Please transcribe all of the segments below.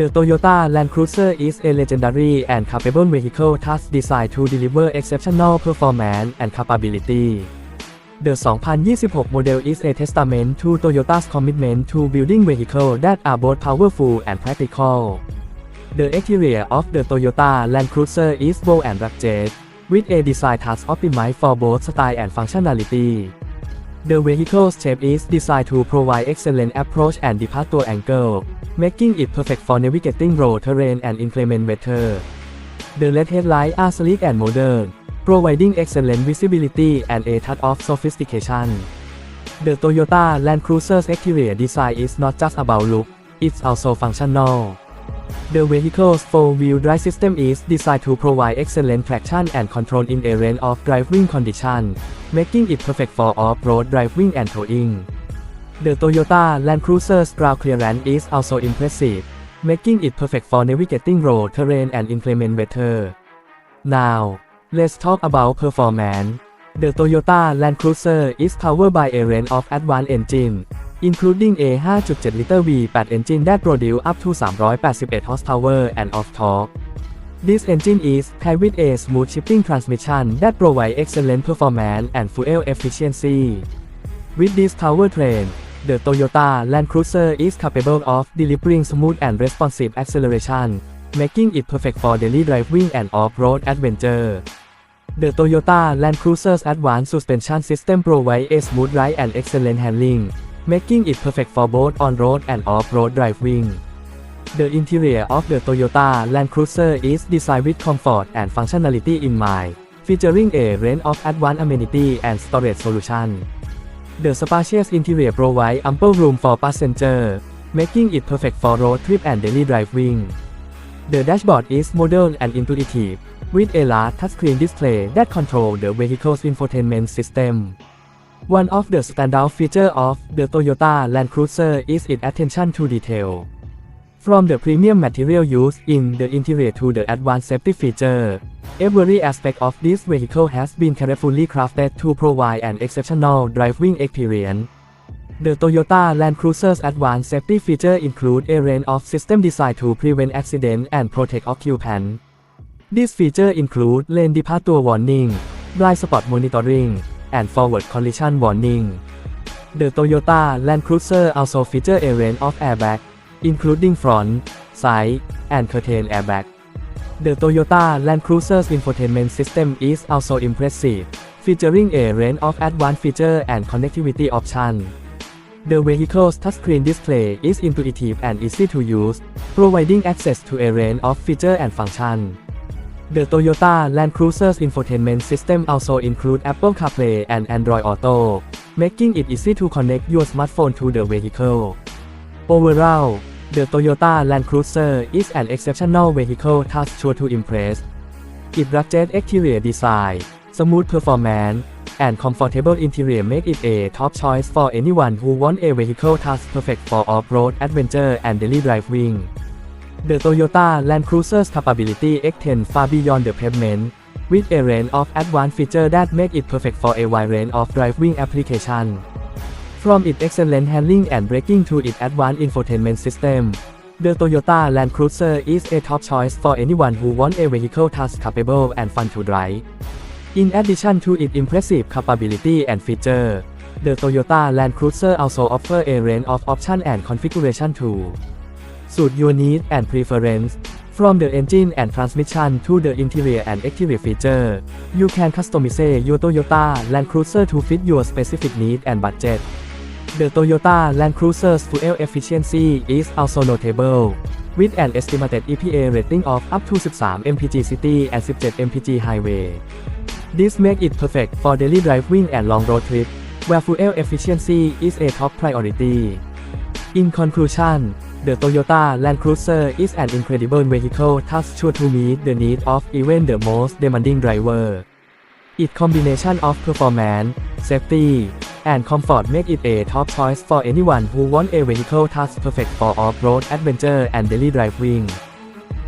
The Toyota Land Cruiser is a legendary and capable vehicle thus designed to deliver exceptional performance and capability. The 2026 model is a testament to Toyota's commitment to building vehicles that are both powerful and practical. The exterior of the Toyota Land Cruiser is bold and rugged, with a design thus optimized for both style and functionality. The vehicle's shape is designed to provide excellent approach and departure angle, making it perfect for navigating road terrain and inclement weather. The LED headlights are sleek and modern, providing excellent visibility and a touch of sophistication. The Toyota Land Cruiser's exterior design is not just about look, it's also functional. The vehicle's four-wheel drive system is designed to provide excellent traction and control in a range of driving conditions, making it perfect for off-road driving and towing. The Toyota Land Cruiser's ground clearance is also impressive, making it perfect for navigating road terrain and inclement weather. Now, let's talk about performance. The Toyota Land Cruiser is powered by a range of advanced engines, including a 5.7-liter V8 engine that produce up to 381 horsepower and of torque. This engine is paired with a smooth shifting transmission that provides excellent performance and fuel efficiency. With this powertrain, the Toyota Land Cruiser is capable of delivering smooth and responsive acceleration, making it perfect for daily driving and off-road adventure. The Toyota Land Cruiser's advanced suspension system provides a smooth ride and excellent handling, making it perfect for both on-road and off-road driving. The interior of the Toyota Land Cruiser is designed with comfort and functionality in mind, featuring a range of advanced amenities and storage solutions. The spacious interior provides ample room for passengers, making it perfect for road trip and daily driving. The dashboard is modern and intuitive, with a large touchscreen display that controls the vehicle's infotainment system. One of the standout features of the Toyota Land Cruiser is its attention to detail. From the premium material used in the interior to the advanced safety feature, every aspect of this vehicle has been carefully crafted to provide an exceptional driving experience. The Toyota Land Cruiser's advanced safety feature include a range of system designed to prevent accidents and protect occupants. These features include lane departure warning, blind spot monitoring, and forward collision warning. The Toyota Land Cruiser also features a range of airbags, including front, side, and curtain airbag. The Toyota Land Cruiser's infotainment system is also impressive, featuring a range of advanced features and connectivity options. The vehicle's touchscreen display is intuitive and easy to use, providing access to a range of features and functions. The Toyota Land Cruiser's infotainment system also includes Apple CarPlay and Android Auto, making it easy to connect your smartphone to the vehicle. Overall, the Toyota Land Cruiser is an exceptional vehicle thus sure to impress. Its rugged exterior design, smooth performance, and comfortable interior make it a top choice for anyone who wants a vehicle thus perfect for off-road adventure and daily driving. The Toyota Land Cruiser's capability extends far beyond the pavement, with a range of advanced features that make it perfect for a wide range of driving applications. From its excellent handling and braking to its advanced infotainment system, the Toyota Land Cruiser is a top choice for anyone who wants a vehicle that's capable and fun to drive. In addition to its impressive capability and feature, the Toyota Land Cruiser also offers a range of options and configuration to suit your needs and preference. From the engine and transmission to the interior and exterior feature, you can customize your Toyota Land Cruiser to fit your specific needs and budget. The Toyota Land Cruiser's fuel efficiency is also notable, with an estimated EPA rating of up to 13 mpg city and 17 mpg highway. This makes it perfect for daily driving and long road trip, where fuel efficiency is a top priority. In conclusion, the Toyota Land Cruiser is an incredible vehicle thus sure to meet the needs of even the most demanding driver. Its combination of performance, safety, and comfort make it a top choice for anyone who wants a vehicle that's perfect for off-road adventure and daily driving.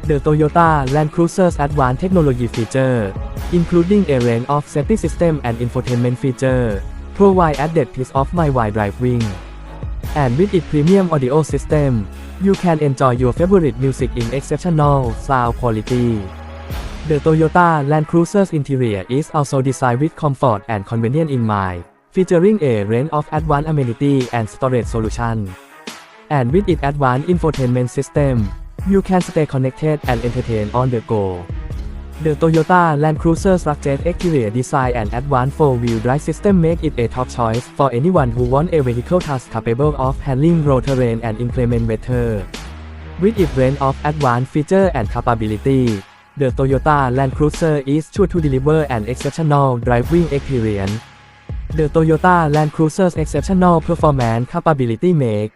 The Toyota Land Cruiser's advanced technology feature, including a range of safety system and infotainment feature, provide added peace of mind while driving. And with its premium audio system, You can enjoy your favorite music in exceptional sound quality. The Toyota Land Cruiser's interior is also designed with comfort and convenience in mind, featuring a range of advanced amenity and storage solutions. And with its advanced infotainment system, you can stay connected and entertained on the go. The Toyota Land Cruiser's rugged exterior design and advanced four-wheel drive system make it a top choice for anyone who wants a vehicle that's capable of handling road terrain and inclement weather. With its range of advanced features and capability, the Toyota Land Cruiser is sure to deliver an exceptional driving experience. The Toyota Land Cruiser's exceptional performance capability make